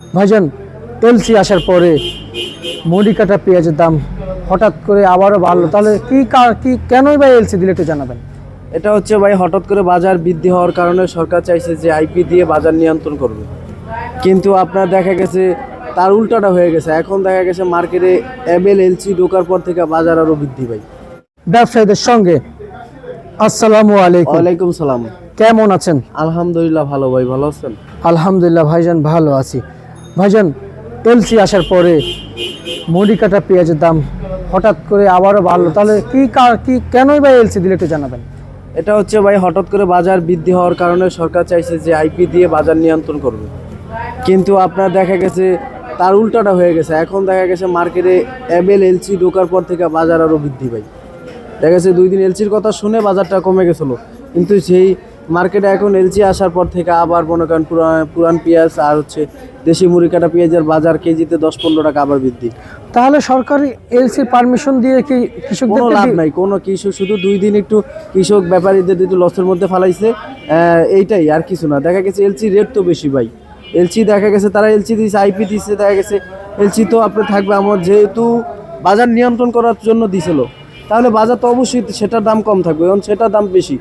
ভাইজান এলসি আসার পরে মুড়ি কাটা পেঁয়াজের দাম হঠাৎ করে আবারও বাড়লো। তাহলে কি কি কেনই বা এলসি দিলে একটু জানাবেন? এটা হচ্ছে ভাই হঠাৎ করে বাজার বৃদ্ধি হওয়ার কারণে সরকার চাইছে যে আইপি দিয়ে বাজার নিয়ন্ত্রণ করবে। কিন্তু আপনার দেখা গেছে তার উল্টাটা হয়ে গেছে। এখন দেখা গেছে মার্কেটে অ্যাবেল এলসি ঢোকার পর থেকে বাজার আরও বৃদ্ধি পাই ব্যবসায়ীদের সঙ্গে আসসালামু আলাইকুম। ওয়ালাইকুম সালাম। কেমন আছেন? আলহামদুলিল্লাহ ভালো ভাই ভালো আছেন? আলহামদুলিল্লাহ ভাইজান ভালো আছি। ভাইজান এলসি আসার পরে মুড়ি কাটা পেঁয়াজের দাম হঠাৎ করে আবারও বাড়লো। তাহলে কি কি, কেনই বা এলসি দিলে একটু জানাবেন? এটা হচ্ছে ভাই, হঠাৎ করে বাজার বৃদ্ধি হওয়ার কারণে সরকার চাইছে যে আইপি দিয়ে বাজার নিয়ন্ত্রণ করবে। কিন্তু আপনার দেখা গেছে, তার উল্টাটা হয়ে গেছে। এখন দেখা গেছে মার্কেটে অ্যাবেল এলসি ঢোকার পর থেকে বাজার আরও বৃদ্ধি পাই দেখা গেছে দুই দিন এলসির কথা শুনে বাজারটা কমে গেছিল। কিন্তু সেই মার্কেটে এখন এলসি আসার পর থেকে আবার মনে করেন পুরান পেঁয়াজ আর হচ্ছে দেশি মুড়ি কাটা পেঁয়াজের বাজার কেজিতে দশ পনেরো টাকা আবার বৃদ্ধি। তাহলে সরকারি এলসি পারমিশন দিয়ে কি কৃষক কোনো লাভ নাই কোনো কৃষক শুধু দুই দিন একটু কৃষক ব্যাপারীদের একটু লসের মধ্যে ফালাইছে এইটাই আর কিছু না। দেখা গেছে এলসি রেট তো বেশি ভাই। এলসি দেখা গেছে তারা এলসি দিয়েছে আইপি দিচ্ছে দেখা গেছে এলসি তো আপনার থাকবে আমার যেহেতু বাজার নিয়ন্ত্রণ করার জন্য দিছিল। তাহলে বাজার তো অবশ্যই সেটার দাম কম থাকবে এবং সেটার দাম বেশি।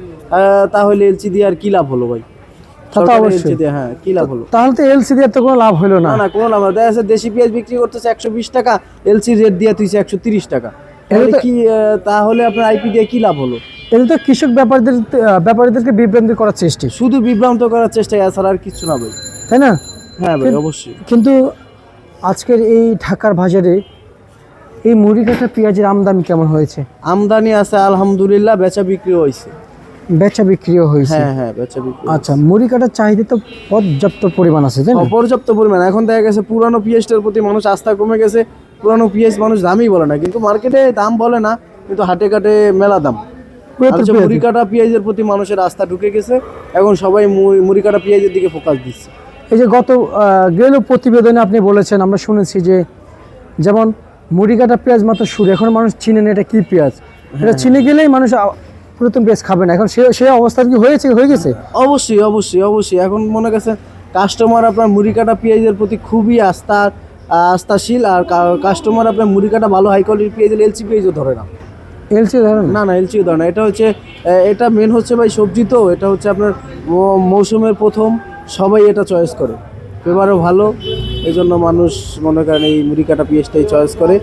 তাহলে এলসি দিয়ে আর কি লাভ হলো ভাই। হ্যাঁ কি লাভ হলো? তাহলে তো এলসি দিয়ে তো কোনো লাভ হলো না। না না কোনো লাভ না। দেখা দেশি পেঁয়াজ বিক্রি করতেছে একশো বিশ টাকা এলসি রেট দিয়ে তুইছে একশো তিরিশ টাকা। তাহলে কি তাহলে আপনার আইপি দিয়ে কি লাভ হলো? এটা তো কৃষক ব্যাপারীদের আহ, ব্যাপারীদেরকে বিভ্রান্তি করার চেষ্টা। শুধু বিভ্রান্ত করার চেষ্টা এছাড়া আর কিছু না ভাই। তাই না? হ্যাঁ ভাই অবশ্যই। কিন্তু আজকের এই ঢাকার বাজারে এই মুড়ি কাটা পেঁয়াজের আমদানি কেমন হয়েছে? আমদানি আছে আলহামদুলিল্লাহ বেচা বিক্রি হয়েছে বেচা বিক্রিও হয়েছে। হ্যাঁ হ্যাঁ বেচা বিক্রি আচ্ছা মুড়ি কাটার চাহিদা তো পর্যাপ্ত পরিমাণ আছে তাই না? অপর্যাপ্ত পরিমাণ। এখন দেখা গেছে পুরানো পিএসটার প্রতি মানুষ আস্থা কমে গেছে। পুরানো পিএস মানুষ দামই বলে না কিন্তু মার্কেটে দাম বলে না কিন্তু হাটে কাটে মেলা দাম। মুড়ি কাটা পেঁয়াজের প্রতি মানুষের আস্থা ঢুকে গেছে এখন সবাই মুড়ি- কাটা পেঁয়াজের দিকে ফোকাস দিচ্ছে। এই যে গত গেল প্রতিবেদনে আপনি বলেছেন আমরা শুনেছি যে যেমন মুড়ি কাটা পেঁয়াজ মাত্র শুরু এখন মানুষ চিনে না এটা কি পেঁয়াজ। এটা চিনে গেলেই মানুষ পুরাতন পেঁয়াজ খাবে না। এখন সে সে অবস্থা কি হয়েছে হয়ে গেছে? অবশ্যই অবশ্যই অবশ্যই। এখন মনে গেছে কাস্টমার আপনার মুড়ি কাটা পেঁয়াজের প্রতি খুবই আস্থা আস্থাশীল আর কাস্টমার আপনার মুড়ি কাটা ভালো হাই কোয়ালিটির পেঁয়াজ এলসি পেঁয়াজও ধরে না। এলসি ধরেন না? না এলচিও ধরে না। এটা হচ্ছে এটা মেন হচ্ছে ভাই সবজি তো এটা হচ্ছে আপনার মৌসুমের প্রথম সবাই এটা চয়েস করে। এবারও ভালো এই জন্য মানুষ মনে করেন এই মুড়ি কাটা পেঁয়াজটাই চয়েস করে।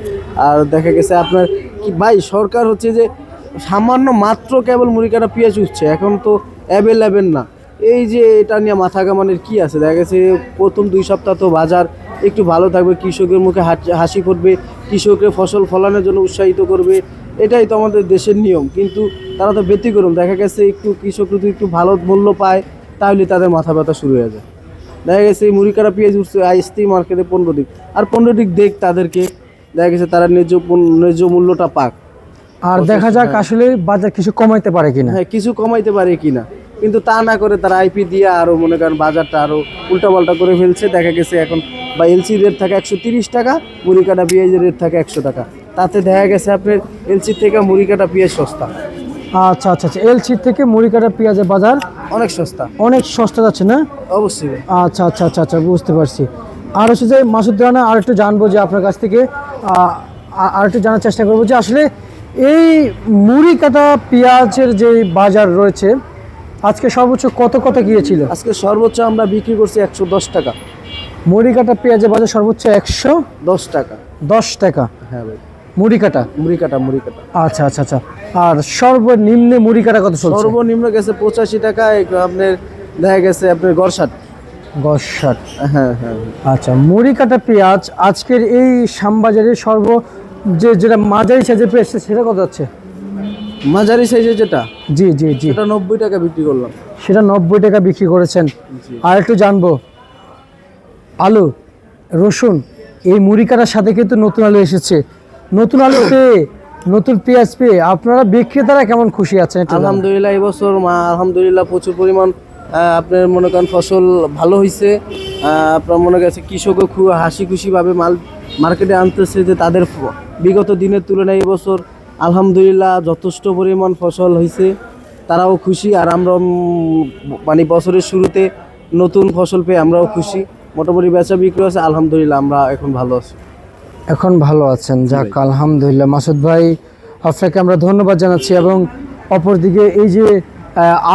আর দেখা গেছে আপনার কি ভাই সরকার হচ্ছে যে সামান্য মাত্র কেবল মুড়ি কাটা পেঁয়াজ উঠছে, এখন তো অ্যাভেলেবেল না। এই যে এটা নিয়ে মাথা কামানের কি আছে? দেখা গেছে প্রথম দুই সপ্তাহ তো বাজার একটু ভালো থাকবে, কৃষকের মুখে হাসি- ফুটবে, কৃষকের ফসল ফলানোর জন্য উৎসাহিত করবে, এটাই তো আমাদের দেশের নিয়ম। কিন্তু তারা তো ব্যতিক্রম, দেখা গেছে একটু কৃষক যদি একটু ভালো মূল্য পায়, তাহলে তাদের মাথা ব্যথা শুরু হয়ে যায়। দেখা গেছে এই মুড়ি কাটা পেঁয়াজ উঠছে আইসতেই মার্কেটে পনেরো দিক, আর পনেরো দিক দেখ তাদেরকে, দেখা গেছে তারা ন্যায্য ন্যায্য মূল্যটা পাক। আর দেখা যাক আসলে বাজার কিছু কমাইতে পারে কিনা। হ্যাঁ কিছু কমাইতে পারে কিনা। কিন্তু তা না করে তারা আইপি দিয়ে আরও মনে করেন বাজারটা আরও উল্টাপাল্টা করে ফেলছে। দেখা গেছে এখন বা এলসি রেট থাকে একশো তিরিশ টাকা মুড়ি কাটা পেঁয়াজের রেট থাকে একশো টাকা। তাতে দেখা গেছে আপনার এলসি থেকে মুড়ি কাটা পেঁয়াজ সস্তা। আচ্ছা আচ্ছা আচ্ছা। এলসির থেকে মুড়ি কাটা পেঁয়াজের বাজার অনেক সস্তা। অনেক সস্তা যাচ্ছে না? অবশ্যই আচ্ছা আচ্ছা আচ্ছা আচ্ছা বুঝতে পারছি। আর হচ্ছে যে মাসুদ রানা আর একটু জানব যে আপনার কাছ থেকে আর একটু জানার চেষ্টা করব যে আসলে এই মুড়ি কাটা পেঁয়াজের যে বাজার রয়েছে আজকে সর্বোচ্চ কত কত গিয়েছিল? আজকে সর্বোচ্চ আমরা বিক্রি করছি একশো দশ টাকা। মুড়ি কাটা পেঁয়াজের বাজার সর্বোচ্চ একশো দশ টাকা। দশ টাকা। হ্যাঁ ভাই। মুড়ি কাটা? মুড়ি কাটা মুড়ি কাটা। আচ্ছা আচ্ছা আচ্ছা। আর সর্বনিম্নে মুড়ি কাটা কত চলছে? সর্বনিম্ন গেছে পঁচাশি টাকা আপনার দেখা গেছে আপনার গড়সাট দশ ষাট হ্যাঁ হ্যাঁ। আচ্ছা মুড়ি কাটা পেঁয়াজ আজকের এই শ্যামবাজারে সর্ব যে যেটা মাঝারি সাইজের পেঁয়াজ সেটা কত যাচ্ছে? মাঝারি সাইজের যেটা? জি জি জি। এটা নব্বই টাকা বিক্রি করলাম। সেটা নব্বই টাকা বিক্রি করেছেন। আর একটু জানব আলু রসুন এই মুড়ি কাটার সাথে কিন্তু নতুন আলু এসেছে। নতুন আলু পেয়ে নতুন পেঁয়াজ পেয়ে আপনারা বিক্রেতারা কেমন খুশি আছেন। আলহামদুলিল্লাহ এবছর মা- আলহামদুলিল্লাহ প্রচুর পরিমাণ আপনার মনে করেন ফসল ভালো হয়েছে আপনার মনে করেন কৃষকও খুব হাসি খুশিভাবে মাল মার্কেটে আনতেছে যে তাদের বিগত দিনের তুলনায় এবছর আলহামদুলিল্লাহ যথেষ্ট পরিমাণ ফসল হয়েছে। তারাও খুশি আর আমরা মানে বছরের শুরুতে নতুন ফসল পেয়ে আমরাও খুশি। মোটামুটি বেচা বিক্রি আছে আলহামদুলিল্লাহ আমরা এখন ভালো আছি। এখন ভালো আছেন যাক আলহামদুলিল্লাহ। মাসুদ ভাই আপনাকে আমরা ধন্যবাদ জানাচ্ছি এবং অপরদিকে এই যে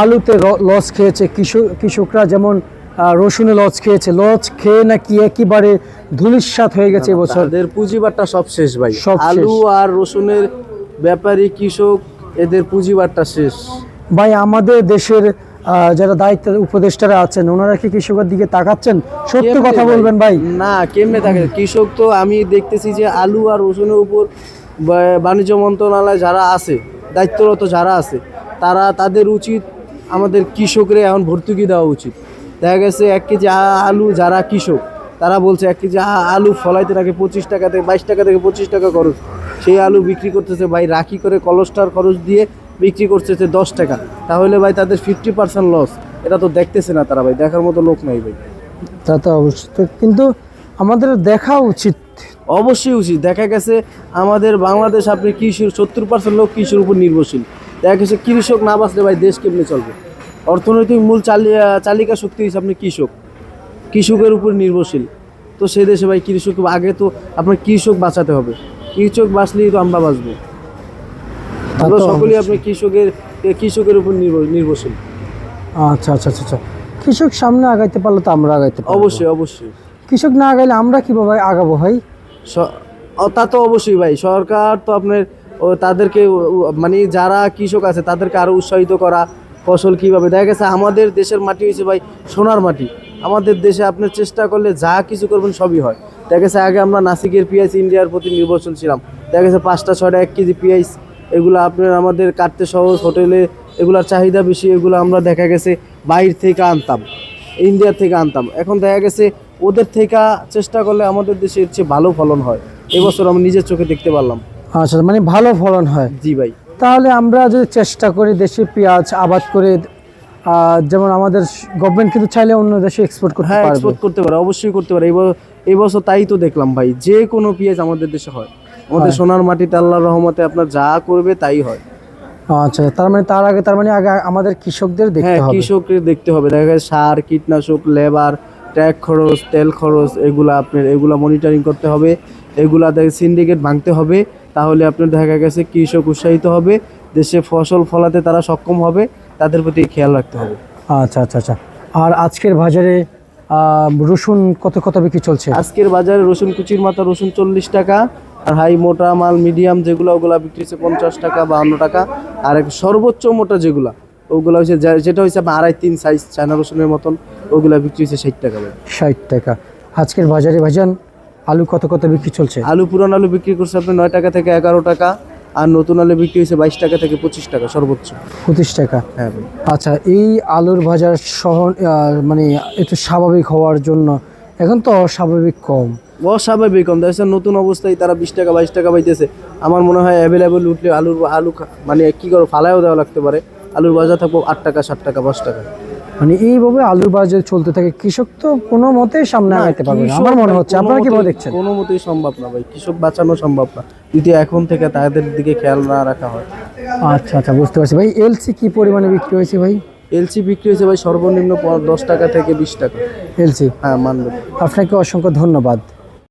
আলুতে লস খেয়েছে কৃষক কৃষকরা যেমন রসুনে লজ খেয়েছে। লজ খেয়ে নাকি একেবারে ধুলিস্বাত হয়ে গেছে এবছর। তাদের পুঁজিবারটা সব শেষ ভাই। সব আলু আর রসুনের ব্যাপারী কৃষক এদের পুঁজিবারটা শেষ। ভাই আমাদের দেশের যারা দায়িত্বের উপদেষ্টারা আছেন ওনারা কি কৃষকের দিকে তাকাচ্ছেন? সত্য কথা বলবেন ভাই। না কেমনে থাকে কৃষক তো আমি দেখতেছি যে আলু আর রসুনের উপর বাণিজ্য মন্ত্রণালয় যারা আছে দায়িত্বরত যারা আছে তারা তাদের উচিত আমাদের কৃষকরা এখন ভর্তুকি দেওয়া উচিত। দেখা গেছে এক কেজি আলু যারা কৃষক তারা বলছে এক কেজি আলু ফলাইতে থাকে পঁচিশ টাকা থেকে বাইশ টাকা থেকে পঁচিশ টাকা খরচ। সেই আলু বিক্রি করতেছে ভাই রাখি করে কলস্টার খরচ দিয়ে বিক্রি করতেছে দশ টাকা। তাহলে ভাই তাদের ফিফটি পার্সেন্ট লস এটা তো দেখতেছে না তারা ভাই দেখার মতো লোক নাই ভাই। তা তো অবশ্যই। কিন্তু আমাদের দেখা উচিত। অবশ্যই উচিত। দেখা গেছে আমাদের বাংলাদেশ আপনি কৃষির সত্তর পার্সেন্ট লোক কৃষির উপর নির্ভরশীল। দেখা গেছে কৃষক না বাঁচলে ভাই দেশ কেমনে চলবে? অর্থনৈতিক মূল চালিকা শক্তি হিসেবে আপনি কৃষক। কৃষকের উপর নির্ভরশীল। তো সে দেশে ভাই কৃষক আগে তো আপনার কৃষক বাঁচাতে হবে। কৃষক বাঁচলেই তো আমরা বাঁচবো। আমরা সকলেই আপনি কৃষকের কৃষকের উপর নির্ভর নির্ভরশীল। আচ্ছা আচ্ছা আচ্ছা আচ্ছা। কৃষক সামনে আগাইতে পারলে তো আমরা আগাইতে পারব। অবশ্যই অবশ্যই। কৃষক না আগাইলে আমরা কীভাবে আগাবো ভাই? তা তো অবশ্যই ভাই। সরকার তো আপনার তাদেরকে মানে যারা কৃষক আছে তাদেরকে আরও উৎসাহিত করা। ফসল কীভাবে? দেখা গেছে আমাদের দেশের মাটি হয়েছে ভাই সোনার মাটি। আমাদের দেশে আপনি চেষ্টা করলে যা কিছু করবেন সবই হয়। দেখা গেছে আগে আমরা নাসিকের পেঁয়াজ ইন্ডিয়ার প্রতি নির্ভরশীল ছিলাম। দেখা গেছে পাঁচটা ছয়টা এক কেজি পেঁয়াজ এগুলো আপনার আমাদের কাটতে সহজ হোটেলে এগুলার চাহিদা বেশি এগুলো আমরা দেখা গেছে বাইর থেকে আনতাম ইন্ডিয়ার থেকে আনতাম। এখন দেখা গেছে ওদের থেকে চেষ্টা করলে আমাদের দেশে এর চেয়ে ভালো ফলন হয়। এবছর আমি নিজের চোখে দেখতে পারলাম। আচ্ছা মানে ভালো ফলন হয়। জি ভাই। তাহলে আমরা যদি চেষ্টা করি দেশে পেঁয়াজ আবাদ করে যেমন আমাদের গভর্নমেন্ট কিন্তু চাইলে অন্য দেশে এক্সপোর্ট করতে হ্যাঁ এক্সপোর্ট করতে পারে অবশ্যই করতে পারে। এবার এবছর তাই তো দেখলাম ভাই যে কোনো পেঁয়াজ আমাদের দেশে হয়। আমাদের সোনার মাটিতে আল্লাহর রহমতে আপনার যা করবে তাই হয়। আচ্ছা তার মানে তার আগে তার মানে আগে আমাদের কৃষকদের দেখতে হ্যাঁ হবে। কৃষকের দেখতে হবে। দেখা গেছে সার কীটনাশক লেবার ট্যাগ খরচ তেল খরচ এগুলা আপনার এগুলো মনিটরিং করতে হবে। এগুলা দেখে সিন্ডিকেট ভাঙতে হবে। তাহলে আপনার দেখা গেছে কৃষক উৎসাহিত হবে। দেশে ফসল ফলাতে তারা সক্ষম হবে। তাদের প্রতি খেয়াল রাখতে হবে। আচ্ছা আচ্ছা আচ্ছা। আর আজকের বাজারে রসুন কত কত বিক্রি চলছে? আজকের বাজারে রসুন কুচির মাথা রসুন চল্লিশ টাকা। আর হাই মোটা মাল মিডিয়াম যেগুলো ওগুলা বিক্রি হচ্ছে পঞ্চাশ টাকা বাহান্ন টাকা। আর এক সর্বোচ্চ মোটা যেগুলা ওগুলা হচ্ছে যেটা হচ্ছে আড়াই তিন সাইজ চায়না রসুনের মতন ওগুলা বিক্রি হচ্ছে ষাট টাকা ষাট টাকা। আজকের বাজারে ভাইজান আলু কত কত বিক্রি চলছে? আলু পুরান আলু বিক্রি করছে আপনি নয় টাকা থেকে এগারো টাকা আর নতুন আলু বিক্রি হয়েছে বাইশ টাকা থেকে পঁচিশ টাকা সর্বোচ্চ। পঁচিশ টাকা? হ্যাঁ আচ্ছা এই আলুর বাজার সহ আহ, মানে একটু স্বাভাবিক হওয়ার জন্য এখন তো অস্বাভাবিক কম। অস্বাভাবিক কম। দেখা নতুন অবস্থায় তারা বিশ টাকা বাইশ টাকা পাইতেছে। আমার মনে হয় অ্যাভেলেবেল উঠলে আলুর আলু মানে কি করে ফালাইও দেওয়া লাগতে পারে। আলুর বাজার থাকব আট টাকা সাত টাকা পাঁচ টাকা। মানে এইভাবে আলুর বাজার চলতে থাকে কৃষক তো কোনো মতেই সামনে আগাইতে পারবে না। আমার মনে হচ্ছে আপনারা কীভাবে দেখছেন? কোনো মতেই সম্ভব না ভাই কৃষক বাঁচানো সম্ভব না। যদি এখন থেকে তাদের দিকে খেয়াল না রাখা হয়। আচ্ছা আচ্ছা বুঝতে পারছি। ভাই এলসি কি পরিমাণে বিক্রি হয়েছে ভাই? এলসি বিক্রি হয়েছে ভাই সর্বনিম্ন দশ টাকা থেকে বিশ টাকা। এলসি? হ্যাঁ মানবে। আপনাকে অসংখ্য ধন্যবাদ।